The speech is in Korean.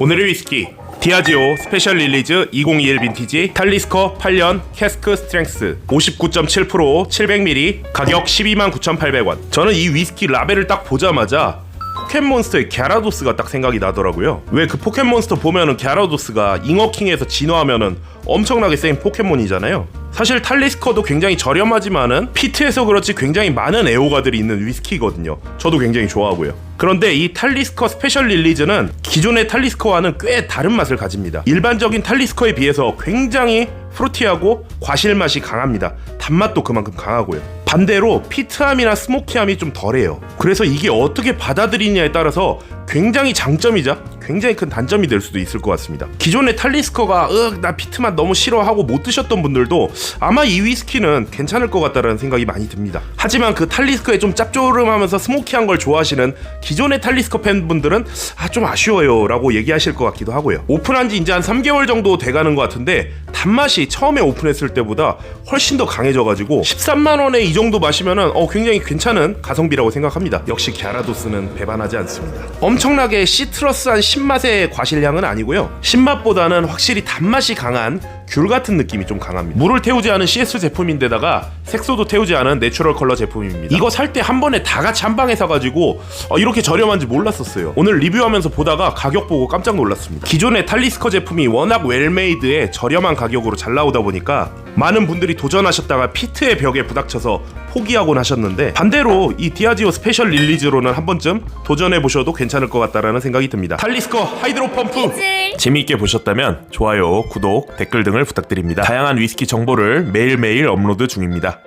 오늘의 위스키 디아지오 스페셜 릴리즈 2021 빈티지 탈리스커 8년 캐스크 스트렝스 59.7% 700ml 가격 129,800원. 저는 이 위스키 라벨을 딱 보자마자 포켓몬스터의 갸라도스가 딱 생각이 나더라고요. 왜 그 포켓몬스터 보면은 갸라도스가 잉어킹에서 진화하면은 엄청나게 센 포켓몬이잖아요 사실 탈리스커도 굉장히 저렴하지만은 피트에서 그렇지 굉장히 많은 애호가들이 있는 위스키거든요. 저도 굉장히 좋아하고요. 그런데 이 탈리스커 스페셜 릴리즈는 기존의 탈리스커와는 꽤 다른 맛을 가집니다. 일반적인 탈리스커에 비해서 굉장히 프루티하고 과실 맛이 강합니다. 단맛도 그만큼 강하고요. 반대로 피트함이나 스모키함이 좀 덜해요. 그래서 이게 어떻게 받아들이냐에 따라서 굉장히 장점이자 굉장히 큰 단점이 될 수도 있을 것 같습니다. 기존의 탈리스커가 으나 피트맛 너무 싫어하고 못 드셨던 분들도 아마 이 위스키는 괜찮을 것 같다라는 생각이 많이 듭니다. 하지만 그 탈리스커에 좀 짭조름하면서 스모키한 걸 좋아하시는 기존의 탈리스커 팬분들은 아 좀 아쉬워요 라고 얘기하실 것 같기도 하고요. 오픈한 지 이제 한 3개월 정도 돼가는 것 같은데 단맛이 처음에 오픈했을 때보다 훨씬 더 강해져가지고 13만 원에 이 정도 마시면은 어, 굉장히 괜찮은 가성비라고 생각합니다. 역시 갸라도스는 배반하지 않습니다. 엄청나게 시트러스한 신맛의 과실향은 아니고요. 신맛보다는 확실히 단맛이 강한 귤 같은 느낌이 좀 강합니다. 물을 태우지 않은 CS 제품인데다가 색소도 태우지 않은 내추럴 컬러 제품입니다. 이거 살 때 한 번에 다 같이 한 방에 사가지고 어, 이렇게 저렴한지 몰랐었어요. 오늘 리뷰하면서 보다가 가격 보고 깜짝 놀랐습니다. 기존의 탈리스커 제품이 워낙 웰메이드에 저렴한 가격으로 잘 나오다 보니까 많은 분들이 도전하셨다가 피트의 벽에 부닥쳐서 포기하곤 하셨는데 반대로 이 디아지오 스페셜 릴리즈로는 한 번쯤 도전해 보셔도 괜찮을 것 같다라는 생각이 듭니다. 탈리스커 하이드로 펌프! 재미있게 보셨다면 좋아요, 구독, 댓글 등을 부탁드립니다. 다양한 위스키 정보를 매일매일 업로드 중입니다.